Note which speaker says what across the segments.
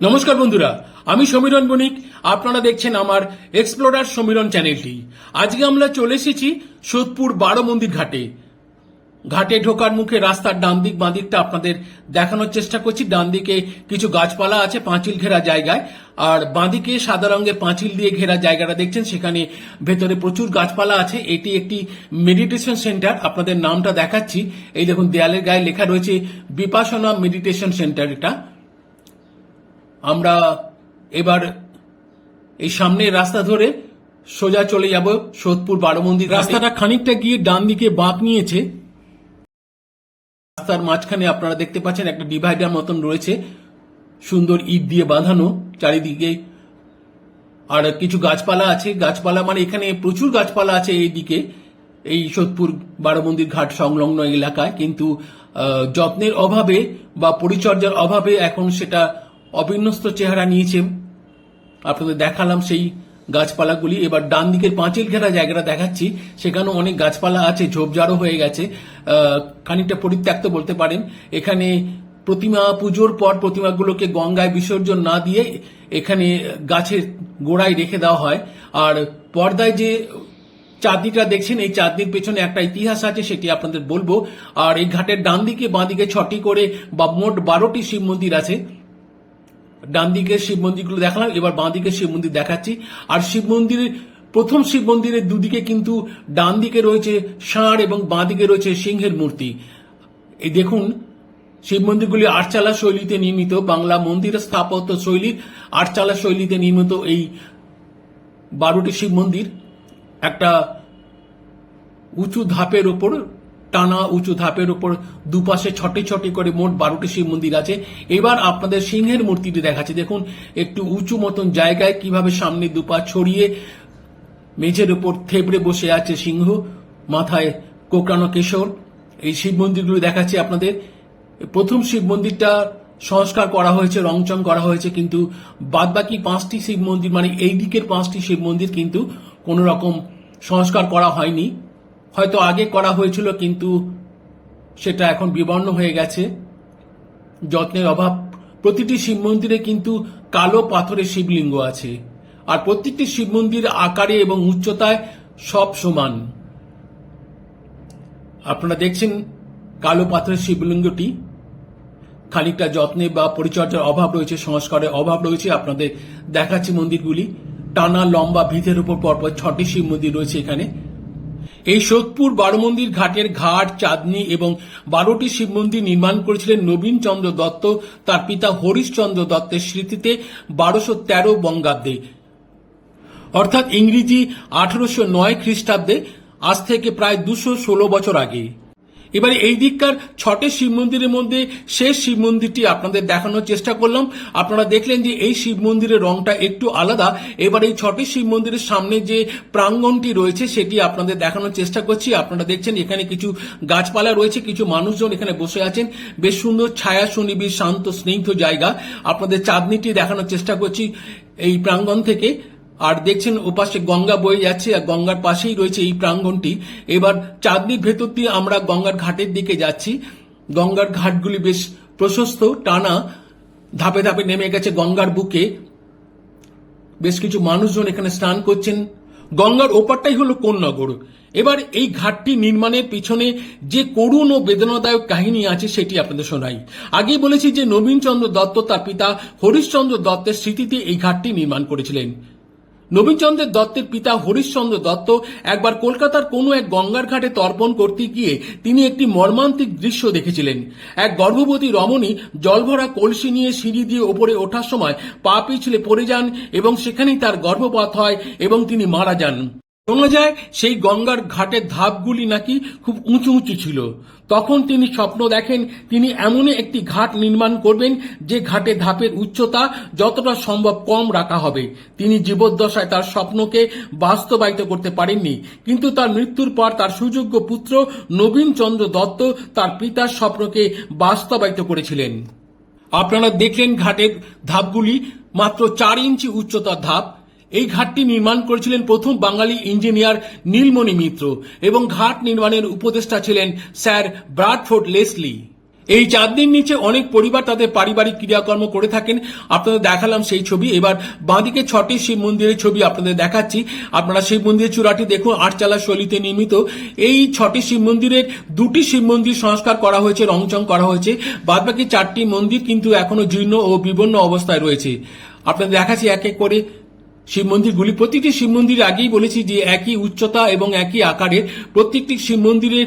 Speaker 1: নমস্কার বন্ধুরা, আমি সমীরণ বণিক। আপনারা দেখছেন আমার এক্সপ্লোরার সমীরণ চ্যানেলটি। আজকে আমরা চলে এসেছি সোদপুর বারো মন্দির ঘাটে। ঘাটে ঢোকার মুখে রাস্তার ডান দিক, বাঁ দিকটা আপনাদের দেখানোর চেষ্টা করছি। ডান দিকে কিছু গাছপালা আছে পাঁচিল ঘেরা জায়গায়, আর বাঁদিকে সাদা রঙের পাঁচিল দিয়ে ঘেরা জায়গাটা দেখছেন। সেখানে ভেতরে প্রচুর গাছপালা আছে। এটি একটি মেডিটেশন সেন্টার। আপনাদের নামটা দেখাচ্ছি। এই দেখুন, দেয়ালের গায়ে লেখা রয়েছে বিপাসনা মেডিটেশন সেন্টার এটা। আমরা এবার এই সামনের রাস্তা ধরে সোজা চলে যাব সোদপুর বারো মন্দির রাস্তাটা খানিকটা গিয়ে ডান দিকে বাঁক নিয়েছে। রাস্তার মাঝখানে আপনারা দেখতে পাচ্ছেন একটা ডিভাইডার মতন রয়েছে। সুন্দর ইট দিয়ে বাঁধানো চারিদিকে। আর কিছু গাছপালা আছে। গাছপালা মানে এখানে প্রচুর গাছপালা আছে এই দিকে এই সোদপুর বারো মন্দির ঘাট সংলগ্ন এলাকায়। কিন্তু যত্নের অভাবে বা পরিচর্যার অভাবে এখন সেটা অবিন্যস্ত চেহারা নিয়েছে। আপনাদের দেখালাম সেই গাছপালাগুলি। এবার ডান দিকের পাঁচিল ঘেরা জায়গাটা দেখাচ্ছি। সেখানে অনেক গাছপালা আছে, ঝোপঝাড়ও হয়ে গেছে। খানিকটা পরিত্যক্ত বলতে পারেন। এখানে প্রতিমা পুজোর পর প্রতিমাগুলোকে গঙ্গায় বিসর্জন না দিয়ে এখানে গাছের গোড়ায় রেখে দেওয়া হয়। আর পর্দায় যে চাঁদনিটা দেখছেন, এই চাঁদনির পেছনে একটা ইতিহাস আছে, সেটি আপনাদের বলব। আর এই ঘাটের ডান দিকে, বাঁ দিকে ছটি করে বা মোট বারোটি শিব মন্দির আছে। ডান দিকের শিব মন্দিরগুলো দেখালাম, এবার বাঁ দিকের শিব মন্দির দেখাচ্ছি। আর শিব মন্দিরের প্রথম শিব মন্দিরের দুদিকে কিন্তু ডান দিকে রয়েছে ষাঁড় এবং বাঁ দিকে রয়েছে সিংহের মূর্তি। এই দেখুন, শিব মন্দিরগুলি আটচালা শৈলীতে নির্মিত, বাংলা মন্দির স্থাপত্য শৈলীর আটচালা শৈলীতে নির্মিত এই বারোটি শিব মন্দির। একটা উঁচু ধাপের উপর টানা উঁচু ধাপের উপর দুপাশে ছটি ছটি করে মোট বারোটি শিব মন্দির আছে। এবার আপনাদের সিংহের মূর্তিটি দেখাচ্ছে। দেখুন, একটু উঁচু মতন জায়গায় কীভাবে সামনে দুপা ছড়িয়ে মেঝের উপর থেবড়ে বসে আছে সিংহ, মাথায় কোকড়ানো কেশর। এই শিব মন্দিরগুলো দেখাচ্ছি আপনাদের। প্রথম শিব মন্দিরটা সংস্কার করা হয়েছে, রংচং করা হয়েছে, কিন্তু বাদবাকি পাঁচটি শিব মন্দির মানে এই দিকের পাঁচটি শিব মন্দির কিন্তু কোনো রকম সংস্কার করা হয়নি। হয়তো আগে করা হয়েছিল, কিন্তু সেটা এখন বিবর্ণ হয়ে গেছে। যত্নের অভাব, প্রতিটি শিব মন্দিরে কিন্তু কালো পাথরের শিবলিঙ্গ আছে, আর প্রত্যেকটি শিব মন্দির আকারে এবং উচ্চতায় সব সমান। আপনারা দেখছেন কালো পাথরের শিবলিঙ্গটি। খানিকটা যত্নে বা পরিচর্যার অভাব রয়েছে, সংস্কারের অভাব রয়েছে। আপনাদের দেখাচ্ছি মন্দিরগুলি। টানা লম্বা ভিতের উপর পরপর ছটি শিব মন্দির রয়েছে এখানে। এই সোদপুর বারো মন্দির ঘাটের ঘাট, চাঁদনি এবং বারোটি শিব মন্দির নির্মাণ করেছিলেন নবীন চন্দ্র দত্ত। তার পিতা হরিশচন্দ্র দত্তের স্মৃতিতে বারোশো তেরো বঙ্গাব্দে। অর্থাৎ ইংরেজি আঠারোশো নয় খ্রিস্টাব্দে, আজ থেকে প্রায় দুশো ষোলো বছর আগে। এবারে এই দিককার ছটে শিব মন্দিরের মধ্যে শেষ শিব মন্দিরটি আপনাদের দেখানোর চেষ্টা করলাম। আপনারা দেখলেন যে এই শিব মন্দিরের রংটা একটু আলাদা। এবার এই ছটি শিব মন্দিরের সামনে যে প্রাঙ্গনটি রয়েছে সেটি আপনাদের দেখানোর চেষ্টা করছি। আপনারা দেখছেন এখানে কিছু গাছপালা রয়েছে, কিছু মানুষজন এখানে বসে আছেন। বেশ সুন্দর ছায়া সুনিবিড় শান্ত, স্নিগ্ধ জায়গা। আপনাদের চাঁদনিটি দেখানোর চেষ্টা করছি এই প্রাঙ্গণ থেকে। আর দেখছেন ওপাশে গঙ্গা বয়ে যাচ্ছে, আর গঙ্গার পাশেই রয়েছে এই প্রাঙ্গণটি এবার চাঁদনির ভেতর দিয়ে আমরা গঙ্গার ঘাটের দিকে যাচ্ছি। গঙ্গার ঘাটগুলি বেশ প্রশস্ত, টানা ধাপে ধাপে নেমে গেছে গঙ্গার বুকে। বেশ কিছু মানুষজন এখানে স্নান করছেন। গঙ্গার ওপারটাই হলো কোন্নগর। এবার এই ঘাটটি নির্মাণের পিছনে যে করুণ ও বেদনাদায়ক কাহিনী আছে সেটি আপনাদের শোনাই। আগেই বলেছি যে নবীনচন্দ্র দত্ত তার পিতা হরিশচন্দ্র দত্তের স্মৃতিতে এই ঘাটটি নির্মাণ করেছিলেন। নবীনচন্দ্রের দত্তের পিতা হরিশ্চন্দ্র দত্ত একবার কলকাতার কোনো এক গঙ্গার ঘাটে তর্পণ করতে গিয়ে তিনি একটি মর্মান্তিক দৃশ্য দেখেছিলেন। এক গর্ভবতী রমণী জলভরা কলসি নিয়ে সিঁড়ি দিয়ে ওপরে ওঠার সময় পা পিছলে পড়ে যান এবং সেখানেই তার গর্ভপাত হয় এবং তিনি মারা যান। শোনা যায় সেই গঙ্গার ঘাটের ধাপগুলি নাকি খুব উঁচু উঁচু ছিল। তখন তিনি স্বপ্ন দেখেন, তিনি এমনই একটি ঘাট নির্মাণ করবেন যে ঘাটে ধাপের উচ্চতা যতটা সম্ভব কম রাখা হবে। তিনি জীবদ্দশায় তার স্বপ্নকে বাস্তবায়িত করতে পারেননি, কিন্তু তার মৃত্যুর পর তার সুযোগ্য পুত্র নবীন চন্দ্র দত্ত তার পিতার স্বপ্নকে বাস্তবায়িত করেছিলেন। আপনারা দেখলেন ঘাটের ধাপগুলি মাত্র চার ইঞ্চি উচ্চতার ধাপ। এই ঘাটটি নির্মাণ করেছিলেন প্রথম বাঙালি ইঞ্জিনিয়ার নীলমণি মিত্র এবং ঘাট নির্মাণের উপদেষ্টা ছিলেন স্যার ব্রাডফোর্ড লেসলি। এই চাঁদনির নিচে অনেক পরিবার তাদের পারিবারিক ক্রিয়াকর্ম করে থাকেন। আপনাদের দেখালাম সেই ছবি। এবার বাঁদিকে ছটি শিব মন্দিরের ছবি আপনাদের দেখাচ্ছি। আপনারা শিব মন্দিরের চূড়াটি দেখুন। আটচালা শৈলীতে নির্মিত। এই ছটি শিব মন্দিরের দুটি শিব মন্দির সংস্কার করা হয়েছে, রংচং করা হয়েছে। বাদবাকি চারটি মন্দির কিন্তু এখনও জীর্ণ ও বিবন্ন অবস্থায় রয়েছে। আপনাদের দেখাচ্ছি এক এক করে। শিব মন্দিরগুলি, প্রতিটি শিব মন্দির আগেই বলেছি যে একই উচ্চতা এবং একই আকারের প্রত্যেকটি শিব মন্দিরের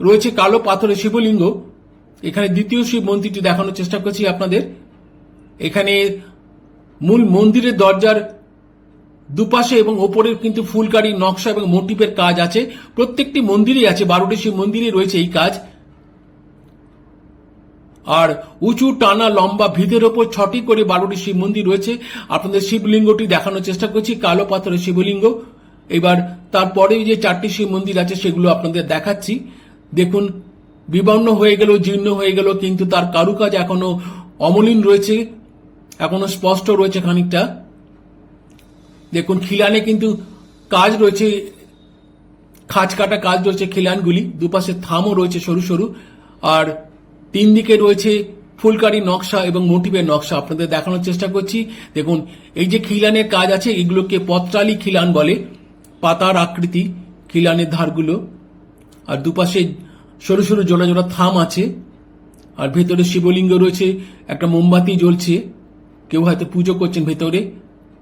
Speaker 1: রয়েছে কালো পাথরের শিবলিঙ্গ। এখানে দ্বিতীয় শিব মন্দিরটি দেখানোর চেষ্টা করছি আপনাদের। এখানে মূল মন্দিরের দরজার দুপাশে এবং ওপরের কিন্তু ফুলকারি, নকশা এবং মোটিভের কাজ আছে। প্রত্যেকটি মন্দিরেই আছে, বারোটি শিব মন্দিরে রয়েছে এই কাজ। আর উঁচু, টানা, লম্বা ভিতের ওপর ছটি করে বারোটি শিব মন্দির রয়েছে। আপনাদের শিবলিঙ্গটি দেখানোর চেষ্টা করছি, কালো পাথরের শিবলিঙ্গ। এবার তারপরে যে চারটি শিব মন্দির আছে, সেগুলো আপনাদের দেখাচ্ছি। দেখুন, বিবর্ণ হয়ে গেল, জীর্ণ হয়ে গেল, কিন্তু তার কারুকাজ এখনও অমলিন রয়েছে, এখনও স্পষ্ট রয়েছে খানিকটা। দেখুন, খিলানে কিন্তু কাজ রয়েছে, খাঁজ কাটা কাজ রয়েছে খিলানগুলি, দুপাশে থামও রয়েছে সরু সরু। আর তিন দিকে রয়েছে ফুলকারি নকশা এবং মোটিভের নকশা। আপনাদের দেখানোর চেষ্টা করছি। দেখুন, এই যে খিলানের কাজ আছে, এগুলোকে পত্রালি খিলান বলে, পাতার আকৃতি, খিলানের ধারগুলো, আর দুপাশে সরু সরু জোড়া জোড়া থাম আছে, আর ভেতরে শিবলিঙ্গ রয়েছে, একটা মোমবাতি জ্বলছে, কেউ হয়তো পুজো করছেন ভেতরে,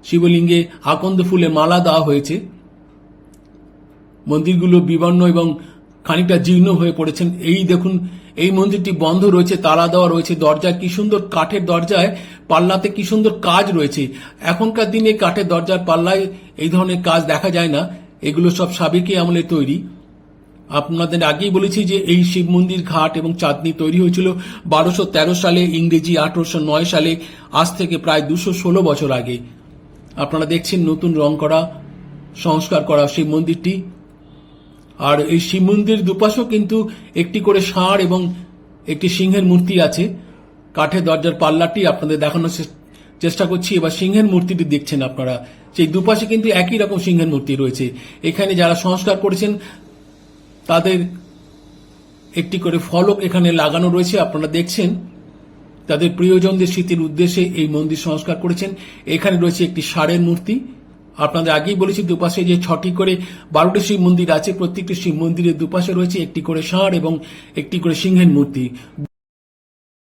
Speaker 1: শিবলিঙ্গে আকন্দ ফুলের মালা দেওয়া হয়েছে। মন্দিরগুলো বিবর্ণ এবং খানিকটা জীর্ণ হয়ে পড়েছেন। এই দেখুন, এই মন্দিরটি বন্ধ রয়েছে, তালা দেওয়া রয়েছে দরজায় কি সুন্দর কাঠের দরজায়, পাল্লাতে কি সুন্দর কাজ রয়েছে। এখনকার দিনে কাঠের দরজার পাল্লায় এই ধরনের কাজ দেখা যায় না, এগুলো সব সাবেকি আমলে তৈরি। আপনাদের আগেই বলেছি যে এই শিব মন্দির ঘাট এবং চাঁদনি তৈরি হয়েছিল বারোশো তেরো সালে, ইংরেজি আঠারোশো নয় সালে, আজ থেকে প্রায় দুশো ষোলো বছর আগে। আপনারা দেখছেন নতুন রং করা, সংস্কার করা শিব মন্দিরটি। আর এই শিব মন্দির দুপাশেও কিন্তু একটি করে ষাঁড় এবং একটি সিংহের মূর্তি আছে। কাঠের দরজার পাল্লাটি আপনাদের দেখানোর চেষ্টা করছি। এবার সিংহের মূর্তিটি দেখছেন আপনারা। সেই দুপাশে কিন্তু একই রকম সিংহের মূর্তি রয়েছে। এখানে যারা সংস্কার করেছেন, তাদের একটি করে ফলক এখানে লাগানো রয়েছে। আপনারা দেখছেন, তাদের প্রিয়জনদের স্মৃতির উদ্দেশ্যে এই মন্দির সংস্কার করেছেন। এখানে রয়েছে একটি ষাঁড়ের মূর্তি। আপনাদের আগেই বলেছি, দুপাশে যে ছটি করে বারোটি শিব মন্দির আছে, প্রত্যেকটি শিব মন্দিরের দুপাশে রয়েছে একটি করে ষাঁড় এবং একটি করে সিংহের মূর্তি।